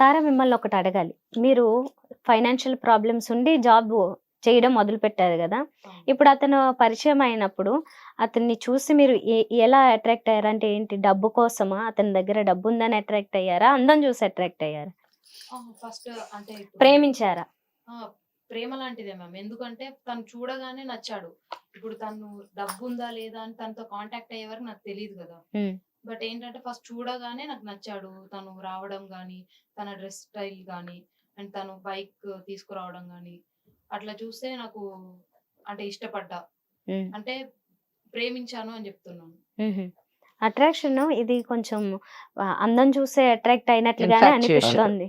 తారా మిమ్మల్ని ఒకటి అడగాలి. మీరు ఫైనాన్షియల్ ప్రాబ్లమ్స్ ఉండి జాబ్ చేయడం మొదలు పెట్టారు కదా ఇప్పుడు అతను పరిచయం అయినప్పుడు అతన్ని చూసి మీరు ఎలా అట్రాక్ట్ అయ్యారు? అంటే ఏంటి? డబ్బు కోసమా? అతని దగ్గర డబ్బు ఉందని అట్రాక్ట్ అయ్యారా? అందం చూసి అట్రాక్ట్ అయ్యారా? ఫస్ట్ అంటే ప్రేమించారా? ప్రేమ లాంటిదే మ్యామ్ ఎందుకంటే తను చూడగానే నచ్చాడు. ఇప్పుడు తను డబ్బు ఉందా లేదా అని తనతో కాంటాక్ట్ అయ్యే వరకు నాకు తెలియదు కదా. బట్ ఏంటంటే ఫస్ట్ చూడగానే నాకు నచ్చాడు. తను రావడం గాని తన డ్రెస్ స్టైల్ గాని అండ్ తను బైక్ తీసుకురావడం గాని అట్లా చూస్తే నాకు అంటే ఇష్టపడ్డా. అంటే ప్రేమించాను అని చెప్తున్నాను. అట్రాక్షన్ ఇది కొంచెం అందం చూసే అట్రాక్ట్ అయినట్లుగానే. అనిపిస్తోంది.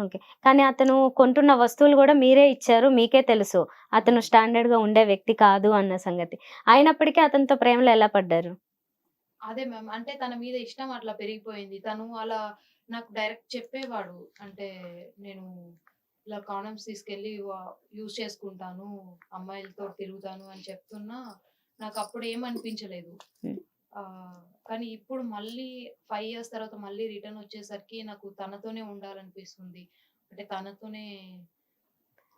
ఓకే. కానీ అతను కొంటున్న వస్తువులు కూడా మీరే ఇచ్చారు మీకే తెలుసు. అతను స్టాండర్డ్గా ఉండే వ్యక్తి కాదు అన్న సంగతి. అయినప్పటికీ అతనితో ప్రేమలో ఎలా పడ్డారు? అదే మ్యామ్. అంటే తన మీద ఇష్టం అట్లా పెరిగిపోయింది. తను అలా నాకు డైరెక్ట్ చెప్పేవాడు. అంటే నేను ఇలా కాండమ్స్ తీసుకెళ్ళి యూజ్ చేసుకుంటాను అమ్మాయిలతో తిరుగుతాను అని చెప్తున్నా నాకు అప్పుడు ఏమనిపించలేదు Hmm. కానీ ఇప్పుడు మళ్ళీ ఫైవ్ ఇయర్స్ తర్వాత మళ్ళీ రిటర్న్ వచ్చేసరికి నాకు తనతోనే ఉండాలనిపిస్తుంది. అంటే తనతోనే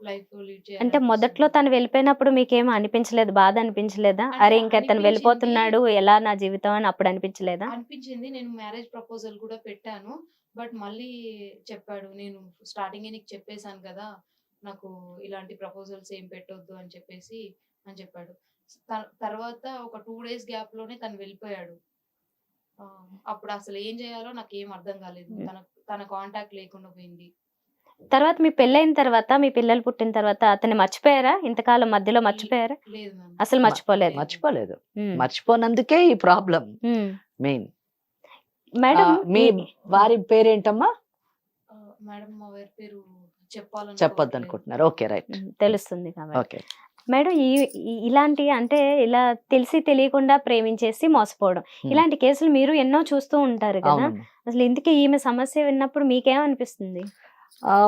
లైఫ్ లీడ్ అంటే మొదట్లో తను వెళ్ళిపోయినప్పుడు మీకేం అనిపించలేదు బాధ అనిపించలేదా? అరే ఇంకా తను. వెళ్ళిపోతున్నాడు ఎలా నా జీవితం అని అప్పుడు అనిపించలేదా? అనిపించింది. నేను మ్యారేజ్ ప్రపోజల్ కూడా పెట్టాను. బట్ మళ్ళీ చెప్పాడు నేను స్టార్టింగ్ నీకు చెప్పేశాను కదా నాకు ఇలాంటి ప్రపోజల్స్ ఏం పెట్టొద్దు అని చెప్పేసి అని చెప్పాడు. త- తర్వాత ఒక టూ డేస్ గ్యాప్లోనే తను వెళ్ళిపోయాడు. అప్పుడు అసలు ఏం చేయాలో నాకు ఏం అర్థం కాలేదు. తన తన కాంటాక్ట్ లేకుండా పోయింది. తర్వాత మీ పెళ్ళైన తర్వాత మీ పిల్లలు పుట్టిన తర్వాత అతన్ని మర్చిపోయారా? ఇంతకాలం మధ్యలో మర్చిపోయారా? అసలు మర్చిపోలేదు. మర్చిపోలేదు. మర్చిపోనందుకే ఈ ప్రాబ్లం. మెయిన్. మేడం మీ- వారి పేరేంటమ్మా? మేడం మా వారి పేరు చెప్పాలని చెప్పొద్దు అనుకుంటున్నారు ఓకే రైట్. తెలుస్తుంది కాబట్టి. ఓకే. మేడం ఈ ఈ- ఇలాంటి అంటే ఇలా తెలిసి తెలియకుండా ప్రేమించేసి మోసపోవడం. ఇలాంటి కేసులు మీరు ఎన్నో చూస్తూ ఉంటారు కదా. అసలు ఇందుకే ఈమె సమస్య విన్నప్పుడు మీకేమనిపిస్తుంది?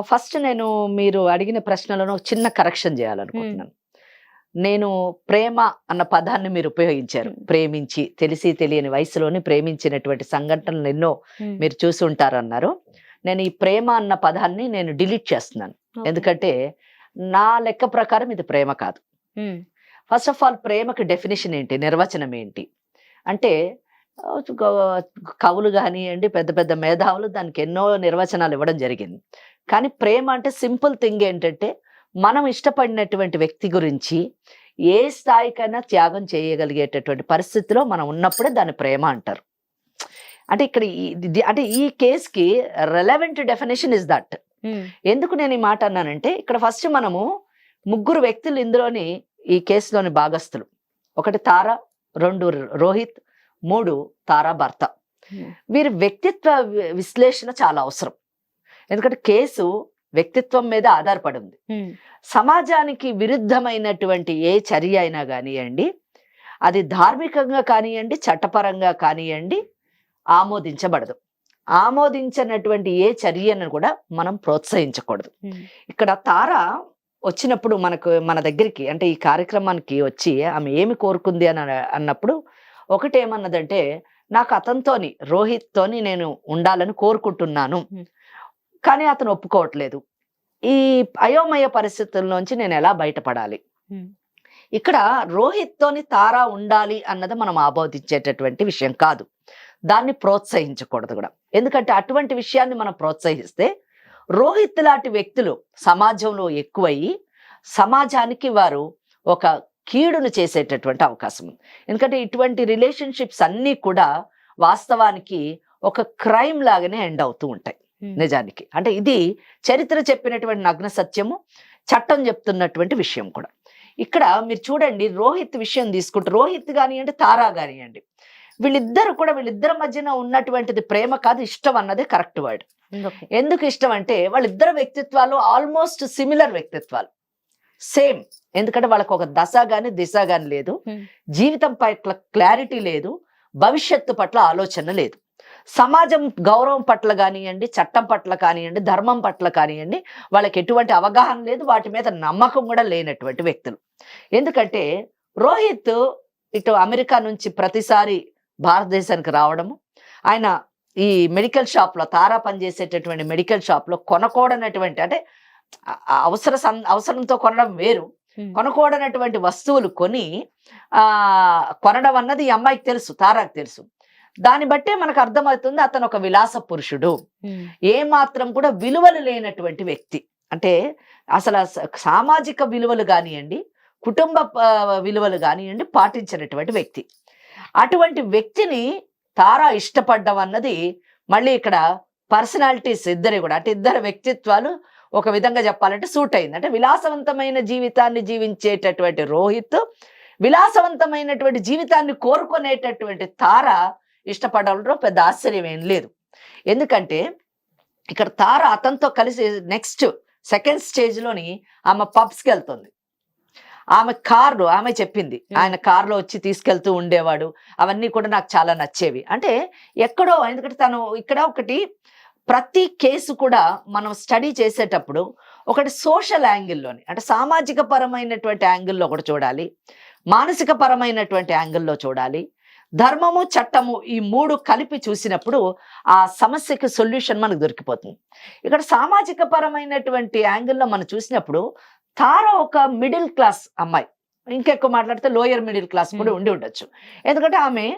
ఫస్ట్ నేను మీరు అడిగిన ప్రశ్నలను ఒక చిన్న కరెక్షన్ చేయాలనుకుంటున్నాను. నేను ప్రేమ అన్న పదాన్ని మీరు ఉపయోగించారు. Hmm. ప్రేమించి తెలిసి తెలియని వయసులోని ప్రేమించినటువంటి సంఘటనలు ఎన్నో మీరు చూసి ఉంటారన్నారు. నేను ఈ ప్రేమ అన్న పదాన్ని నేను డిలీట్ చేస్తున్నాను. ఎందుకంటే నా లెక్క ప్రకారం ఇది ప్రేమ కాదు. ఫస్ట్ ఆఫ్ ఆల్ ప్రేమకి డెఫినేషన్ ఏంటి? నిర్వచనం ఏంటి? అంటే కవులు కానివ్వండి పెద్ద పెద్ద మేధావులు దానికి ఎన్నో నిర్వచనాలు ఇవ్వడం జరిగింది. కానీ ప్రేమ అంటే సింపుల్ థింగ్ ఏంటంటే మనం ఇష్టపడినటువంటి వ్యక్తి గురించి ఏ స్థాయికైనా త్యాగం చేయగలిగేటటువంటి పరిస్థితిలో మనం ఉన్నప్పుడే దాన్ని ప్రేమ అంటారు. అంటే ఇక్కడ అంటే ఈ కేసుకి రెలవెంట్ డెఫినేషన్ ఇస్ దట్ ఎందుకు నేను ఈ మాట అన్నానంటే ఇక్కడ ఫస్ట్ మనము ముగ్గురు వ్యక్తులు ఇందులోని ఈ కేసులోని భాగస్థులు. ఒకటి తార రెండు రోహిత్ మూడు తారా భర్త. ఉమ్, వీరి వ్యక్తిత్వ విశ్లేషణ చాలా అవసరం. ఎందుకంటే కేసు వ్యక్తిత్వం మీద ఆధారపడి ఉంది. ఉమ్, సమాజానికి విరుద్ధమైనటువంటి ఏ చర్య అయినా కానివ్వండి అది ధార్మికంగా కానివ్వండి చట్టపరంగా కానివ్వండి ఆమోదించబడదు. ఆమోదించినటువంటి ఏ చర్యను కూడా మనం ప్రోత్సహించకూడదు. ఇక్కడ తార వచ్చినప్పుడు మనకు మన దగ్గరికి అంటే ఈ కార్యక్రమానికి వచ్చి ఆమె ఏమి కోరుకుంది అని అన- అన్నప్పుడు ఒకటి ఏమన్నదంటే నాకు అతనితోని రోహిత్తోని నేను ఉండాలని కోరుకుంటున్నాను. కానీ అతను ఒప్పుకోవట్లేదు. ఈ అయోమయ పరిస్థితుల్లోంచి నేను ఎలా బయటపడాలి. ఇక్కడ రోహిత్తోని తారా ఉండాలి అన్నది మనం ఆబోధించేటటువంటి విషయం కాదు. దాన్ని ప్రోత్సహించకూడదు కూడా. ఎందుకంటే అటువంటి విషయాన్ని మనం ప్రోత్సహిస్తే రోహిత్ లాంటి వ్యక్తులు సమాజంలో ఎక్కువయ్యి సమాజానికి వారు ఒక కీడును చేసేటటువంటి అవకాశం ఉంది. ఎందుకంటే ఇటువంటి రిలేషన్షిప్స్ అన్నీ కూడా వాస్తవానికి ఒక క్రైమ్ లాగానే ఎండ్ అవుతూ ఉంటాయి. నిజానికి. అంటే ఇది చరిత్ర చెప్పినటువంటి నగ్న సత్యము చట్టం చెప్తున్నటువంటి విషయం కూడా. ఇక్కడ మీరు చూడండి రోహిత్ విషయం తీసుకుంటే రోహిత్ కానివ్వండి తారా కానివ్వండి. వీళ్ళిద్దరు కూడా వీళ్ళిద్దరి మధ్యన ఉన్నటువంటిది ప్రేమ కాదు ఇష్టం అన్నదే కరెక్ట్ వర్డ్. ఎందుకు ఇష్టం అంటే వాళ్ళిద్దరు వ్యక్తిత్వాలు ఆల్మోస్ట్ సిమిలర్ వ్యక్తిత్వాలు. సేమ్ ఎందుకంటే వాళ్ళకి ఒక దశ గాని దిశ గాని లేదు. Hmm. జీవితం పట్ల క్లారిటీ లేదు. భవిష్యత్తు పట్ల ఆలోచన లేదు. సమాజం గౌరవం పట్ల కానివ్వండి చట్టం పట్ల కానివ్వండి ధర్మం పట్ల కానివ్వండి వాళ్ళకి ఎటువంటి అవగాహన లేదు. వాటి మీద నమ్మకం కూడా లేనటువంటి వ్యక్తులు. ఎందుకంటే రోహిత్ ఇటు అమెరికా నుంచి ప్రతిసారి భారతదేశానికి రావడము. ఆయన ఈ మెడికల్ షాప్లో తారా పనిచేసేటటువంటి మెడికల్ షాప్లో కొనకూడనటువంటి అంటే అవసర అవసరంతో కొనడం వేరు. కొనకూడనటువంటి వస్తువులు కొని ఆ కొనడం అన్నది ఈ అమ్మాయికి తెలుసు తారాకు తెలుసు. దాన్ని బట్టే మనకు అర్థమవుతుంది అతను ఒక విలాస పురుషుడు. ఏ మాత్రం కూడా విలువలు లేనటువంటి వ్యక్తి. అంటే అసలు సామాజిక విలువలు కానివ్వండి కుటుంబ విలువలు కానివ్వండి పాటించినటువంటి వ్యక్తి. అటువంటి వ్యక్తిని తారా ఇష్టపడ్డం అన్నది మళ్ళీ ఇక్కడ పర్సనాలిటీస్ ఇద్దరి కూడా. అంటే ఇద్దరు వ్యక్తిత్వాలు ఒక విధంగా చెప్పాలంటే సూట్ అయింది. అంటే విలాసవంతమైన జీవితాన్ని జీవించేటటువంటి రోహిత్ విలాసవంతమైనటువంటి జీవితాన్ని కోరుకునేటటువంటి తార ఇష్టపడడంలో పెద్ద ఆశ్చర్యం ఏం లేదు. ఎందుకంటే ఇక్కడ తార అతనితో కలిసి నెక్స్ట్ సెకండ్ స్టేజ్లోని ఆమె పబ్స్కి వెళ్తుంది. ఆమె కార్లు ఆమె చెప్పింది. ఆయన కార్లో వచ్చి తీసుకెళ్తూ ఉండేవాడు. అవన్నీ కూడా నాకు చాలా నచ్చేవి. అంటే ఎక్కడో ఎందుకంటే తను ఇక్కడ ఒకటి ప్రతి కేసు కూడా మనం స్టడీ చేసేటప్పుడు ఒకటి సోషల్ యాంగిల్లోని అంటే సామాజిక పరమైనటువంటి యాంగిల్లో ఒకటి చూడాలి మానసిక పరమైనటువంటి యాంగిల్లో చూడాలి ధర్మము చట్టము ఈ మూడు కలిపి చూసినప్పుడు ఆ సమస్యకి సొల్యూషన్ మనకు దొరికిపోతుంది. ఇక్కడ సామాజిక పరమైనటువంటి యాంగిల్లో మనం చూసినప్పుడు తార ఒక మిడిల్ క్లాస్ అమ్మాయి. ఇంకెక్కువ మాట్లాడితే లోయర్ మిడిల్ క్లాస్ కూడా. ఉండి ఉండొచ్చు. ఎందుకంటే ఆమె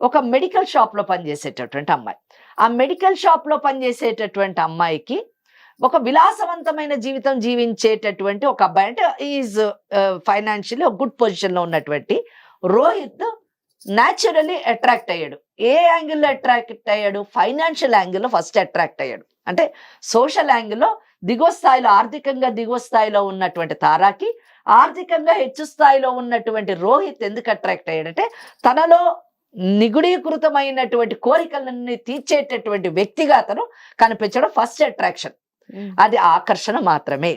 ఒక మెడికల్ షాప్లో పనిచేసేటటువంటి అమ్మాయి. ఆ మెడికల్ షాప్లో పనిచేసేటటువంటి అమ్మాయికి ఒక విలాసవంతమైన జీవితం జీవించేటటువంటి ఒక అబ్బాయి. అంటే ఈజ్ ఫైనాన్షియల్లీ ఒక గుడ్ పొజిషన్లో ఉన్నటువంటి రోహిత్ న్యాచురల్లీ అట్రాక్ట్ అయ్యాడు. ఏ యాంగిల్లో అట్రాక్ట్ అయ్యాడు? ఫైనాన్షియల్ యాంగిల్లో ఫస్ట్ అట్రాక్ట్ అయ్యాడు. అంటే సోషల్ యాంగిల్లో దిగువ స్థాయిలో ఆర్థికంగా దిగువ స్థాయిలో ఉన్నటువంటి తారాకి ఆర్థికంగా హెచ్చు స్థాయిలో ఉన్నటువంటి రోహిత్ ఎందుకు అట్రాక్ట్ అయ్యాడంటే తనలో నిగుడీకృతమైనటువంటి కోరికలన్నీ తీర్చేటటువంటి వ్యక్తిగా అతను కనిపించడం ఫస్ట్ అట్రాక్షన్. అది ఆకర్షణ మాత్రమే.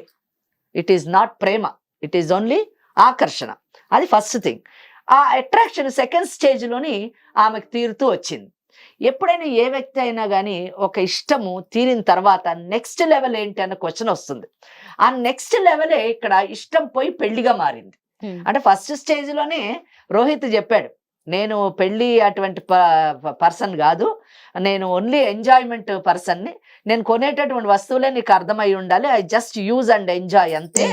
ఇట్ ఈస్ నాట్ ప్రేమ. ఇట్ ఈస్ ఓన్లీ ఆకర్షణ. అది ఫస్ట్ థింగ్ ఆ అట్రాక్షన్ సెకండ్ స్టేజ్లోని ఆమెకు తీరుతూ వచ్చింది. ఎప్పుడైనా ఏ వ్యక్తి అయినా కానీ ఒక ఇష్టము తీరిన తర్వాత నెక్స్ట్ లెవెల్ ఏంటి అన్న క్వశ్చన్ వస్తుంది. ఆ నెక్స్ట్ లెవెలే ఇక్కడ ఇష్టం పోయి పెళ్ళిగా మారింది. అంటే ఫస్ట్ స్టేజ్లోనే రోహిత్ చెప్పాడు నేను పెళ్ళి అటువంటి పర్సన్ కాదు. నేను ఓన్లీ ఎంజాయ్మెంట్ పర్సన్ని నేను కొనేటటువంటి వస్తువులే నీకు అర్థమై ఉండాలి. I just use and enjoy అంతే.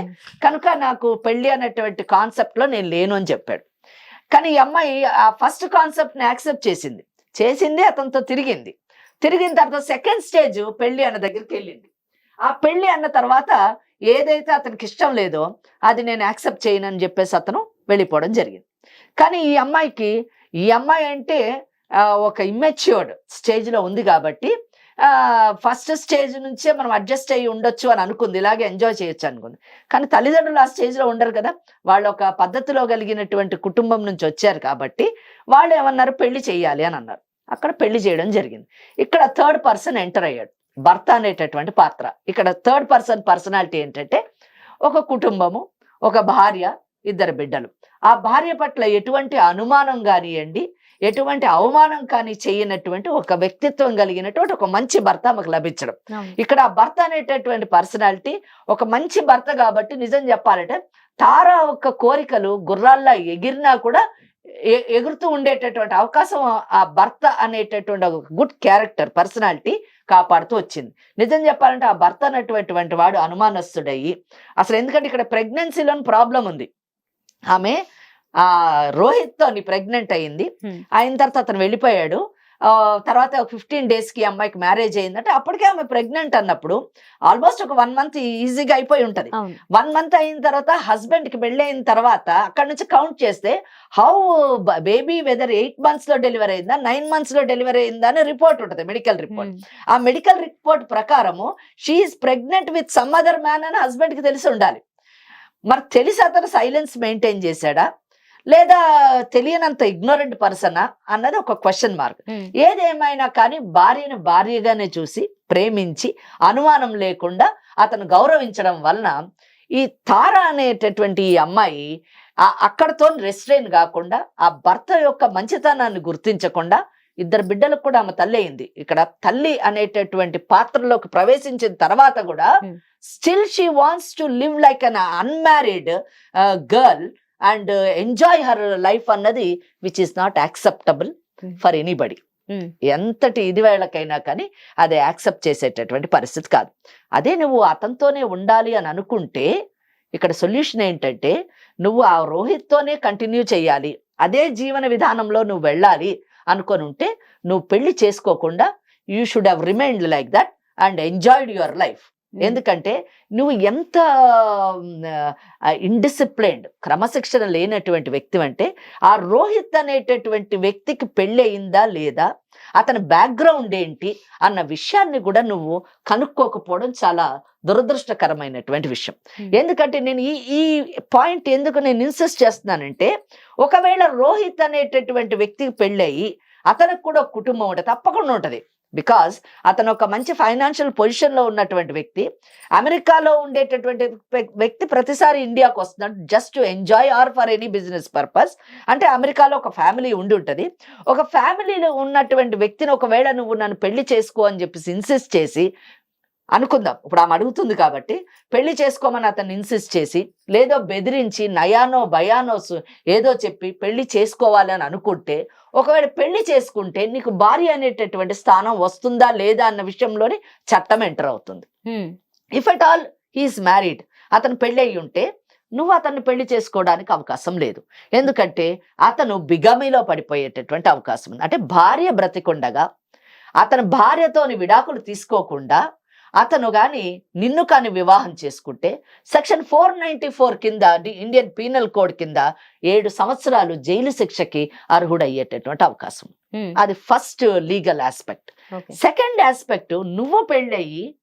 కనుక నాకు పెళ్ళి అనేటువంటి కాన్సెప్ట్లో నేను లేను అని చెప్పాడు. కానీ ఈ అమ్మాయి ఆ ఫస్ట్ కాన్సెప్ట్ని యాక్సెప్ట్ చేసింది. చేసింది అతనితో తిరిగింది. తిరిగిన తర్వాత సెకండ్ స్టేజ్ పెళ్ళి అన్న దగ్గరికి వెళ్ళింది. ఆ పెళ్ళి అన్న తర్వాత ఏదైతే అతనికి ఇష్టం లేదో అది నేను యాక్సెప్ట్ చేయను అని చెప్పేసి అతను వెళ్ళిపోవడం జరిగింది. కానీ ఈ అమ్మాయికి ఈ అమ్మాయి అంటే ఆ, ఒక ఇమ్మెచ్యూర్డ్ స్టేజ్లో ఉంది కాబట్టి ఫస్ట్ స్టేజ్ నుంచే మనం అడ్జస్ట్ అయ్యి ఉండొచ్చు అని అనుకుంది. ఇలాగే ఎంజాయ్ చేయొచ్చు అనుకుంది. కానీ తల్లిదండ్రులు ఆ స్టేజ్లో ఉండరు కదా. వాళ్ళు ఒక పద్ధతిలో కలిగినటువంటి కుటుంబం నుంచి వచ్చారు కాబట్టి వాళ్ళు ఏమన్నారు? పెళ్ళి చేయాలి అని అన్నారు. అక్కడ పెళ్ళి చేయడం జరిగింది. ఇక్కడ థర్డ్ పర్సన్ ఎంటర్ అయ్యాడు. భర్త అనేటటువంటి పాత్ర. ఇక్కడ థర్డ్ పర్సన్ పర్సనాలిటీ ఏంటంటే ఒక కుటుంబము ఒక భార్య ఇద్దరు బిడ్డలు. ఆ భార్య పట్ల ఎటువంటి అనుమానం కానివ్వండి ఎటువంటి అవమానం కానీ చేయనటువంటి ఒక వ్యక్తిత్వం కలిగినటువంటి ఒక మంచి భర్త మాకు లభించడం. ఇక్కడ ఆ భర్త అనేటటువంటి పర్సనాలిటీ ఒక మంచి భర్త కాబట్టి నిజం చెప్పాలంటే తార ఒక కోరికలు గుర్రాల్లా ఎగిరినా కూడా ఎ- ఎగురుతూ ఉండేటటువంటి అవకాశం ఆ భర్త అనేటటువంటి ఒక గుడ్ క్యారెక్టర్ పర్సనాలిటీ కాపాడుతూ వచ్చింది. నిజం చెప్పాలంటే ఆ భర్త అనేటటువంటి వాడు అనుమానస్తుడయ్యి అసలు ఎందుకంటే ఇక్కడ ప్రెగ్నెన్సీలోని ప్రాబ్లం ఉంది. ఆమె ఆ రోహిత్ తోని ప్రెగ్నెంట్ అయింది. అయిన తర్వాత అతను వెళ్ళిపోయాడు. తర్వాత ఫిఫ్టీన్ డేస్కి అమ్మాయికి మ్యారేజ్ అయిందంటే. అప్పటికే ఆమె ప్రెగ్నెంట్ అన్నప్పుడు ఆల్మోస్ట్ ఒక వన్ మంత్ ఈజీగా అయిపోయి ఉంటది. వన్ మంత్ అయిన తర్వాత హస్బెండ్కి పెళ్ళి అయిన తర్వాత అక్కడ నుంచి కౌంట్ చేస్తే హౌ బేబీ వెదర్ ఎయిట్ మంత్స్లో డెలివరీ అయిందా నైన్ మంత్స్లో డెలివరీ అయిందా అని రిపోర్ట్ ఉంటుంది మెడికల్ రిపోర్ట్. ఆ మెడికల్ రిపోర్ట్ ప్రకారము she is pregnant with some other man అని హస్బెండ్కి తెలిసి ఉండాలి. మరి తెలిసి అతను సైలెన్స్ మెయింటైన్ చేశాడా లేదా తెలియనంత ఇగ్నోరెంట్ పర్సనా అన్నది ఒక క్వశ్చన్ మార్క్. ఏదేమైనా కానీ భార్యను భార్యగానే చూసి ప్రేమించి అనుమానం లేకుండా అతను గౌరవించడం వలన ఈ తార అనేటటువంటి ఈ అమ్మాయి అక్కడతో రెస్ట్రైన్ కాకుండా ఆ భర్త యొక్క మంచితనాన్ని గుర్తించకుండా ఇద్దరు బిడ్డలకు కూడా ఆమె తల్లి అయింది ఇక్కడ తల్లి అనేటటువంటి పాత్రలోకి ప్రవేశించిన తర్వాత కూడా. Still she wants to live like un unmarried girl and enjoy her life అన్నది which is not acceptable. For anybody. ఎంతటి ఇది వేళకైనా కానీ అది యాక్సెప్ట్ చేసేటటువంటి పరిస్థితి కాదు అదే నువ్వు అతనితోనే ఉండాలి అని అనుకుంటే ఇక్కడ సొల్యూషన్ ఏంటంటే నువ్వు ఆ రోహిత్తోనే కంటిన్యూ చేయాలి అదే జీవన విధానంలో నువ్వు వెళ్ళాలి అనుకొని ఉంటే నువ్వు పెళ్ళి చేసుకోకుండా you should have remained like that and enjoyed your life. ఎందుకంటే నువ్వు ఎంత ఇండిసిప్లైన్డ్ క్రమశిక్షణ లేనటువంటి వ్యక్తి అంటే ఆ రోహిత్ అనేటటువంటి వ్యక్తికి పెళ్ళి అయిందా లేదా అతని బ్యాక్గ్రౌండ్ ఏంటి అన్న విషయాన్ని కూడా నువ్వు కనుక్కోకపోవడం చాలా దురదృష్టకరమైనటువంటి విషయం. ఎందుకంటే నేను ఈ ఈ పాయింట్ ఎందుకు నేను ఇన్సిస్ట్ చేస్తున్నానంటే ఒకవేళ రోహిత్ అనేటటువంటి వ్యక్తికి పెళ్ళయి అతనికి కూడా కుటుంబం ఉంటుంది తప్పకుండా ఉంటుంది. బికాస్ అతను ఒక మంచి ఫైనాన్షియల్ పొజిషన్లో ఉన్నటువంటి వ్యక్తి అమెరికాలో ఉండేటటువంటి వ్యక్తి ప్రతిసారి ఇండియాకు వస్తున్నాడు just to enjoy or for any business purpose అంటే అమెరికాలో ఒక ఫ్యామిలీ ఉండి ఉంటుంది. ఒక ఫ్యామిలీలో ఉన్నటువంటి వ్యక్తిని ఒకవేళ నువ్వు నన్ను పెళ్ళి చేసుకో అని చెప్పేసి ఇన్సిస్ట్ చేసి అనుకుందాం. ఇప్పుడు ఆమె అడుగుతుంది కాబట్టి పెళ్ళి చేసుకోమని అతను ఇన్సిస్ట్ చేసి లేదో బెదిరించి నయానో భయానో ఏదో చెప్పి పెళ్ళి చేసుకోవాలి అని అనుకుంటే ఒకవేళ పెళ్ళి చేసుకుంటే నీకు భార్య అనేటటువంటి స్థానం వస్తుందా లేదా అన్న విషయంలోనే చట్టం ఎంటర్ అవుతుంది. If at all he is married అతను పెళ్ళి అయి ఉంటే నువ్వు అతన్ని పెళ్ళి చేసుకోవడానికి అవకాశం లేదు. ఎందుకంటే అతను బిగమిలో పడిపోయేటటువంటి అవకాశం ఉంది. అంటే భార్య బ్రతికుండగా అతని భార్యతోని విడాకులు తీసుకోకుండా అతను గాని నిన్ను కాని వివాహం చేసుకుంటే సెక్షన్ ఫోర్ నైన్టీ ఫోర్ కింద ఇండియన్ పీనల్ కోడ్ కింద ఏడు సంవత్సరాలు జైలు శిక్షకి అర్హుడయ్యేటటువంటి అవకాశం. అది first legal aspect. Second aspect నువ్వు పెళ్ళయి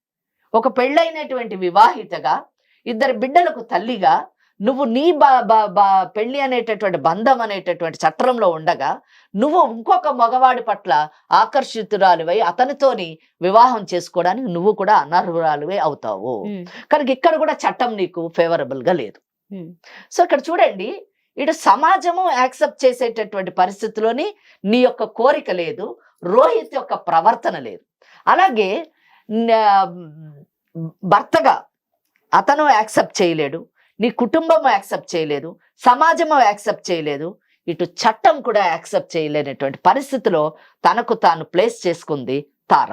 ఒక పెళ్ళైనటువంటి వివాహితగా ఇద్దరు బిడ్డలకు తల్లిగా నువ్వు నీ బా బా పెళ్ళి అనేటటువంటి బంధం అనేటటువంటి చట్రంలో ఉండగా నువ్వు ఇంకొక మగవాడి పట్ల ఆకర్షితురాలివై అతనితోని వివాహం చేసుకోవడానికి నువ్వు కూడా అనర్హురాలివే అవుతావు. కనుక ఇక్కడ కూడా చట్టం నీకు ఫేవరబుల్గా లేదు. సో ఇక్కడ చూడండి ఇటు సమాజము యాక్సెప్ట్ చేసేటటువంటి పరిస్థితిలోని నీ యొక్క కోరిక లేదు రోహిత్ యొక్క ప్రవర్తన లేదు అలాగే భర్తగా అతను యాక్సెప్ట్ చేయలేడు నీ కుటుంబం యాక్సెప్ట్ చేయలేదు సమాజము యాక్సెప్ట్ చేయలేదు ఇటు చట్టం కూడా యాక్సెప్ట్ చేయలేనటువంటి పరిస్థితిలో తనకు తాను ప్లేస్ చేసుకుంది తార.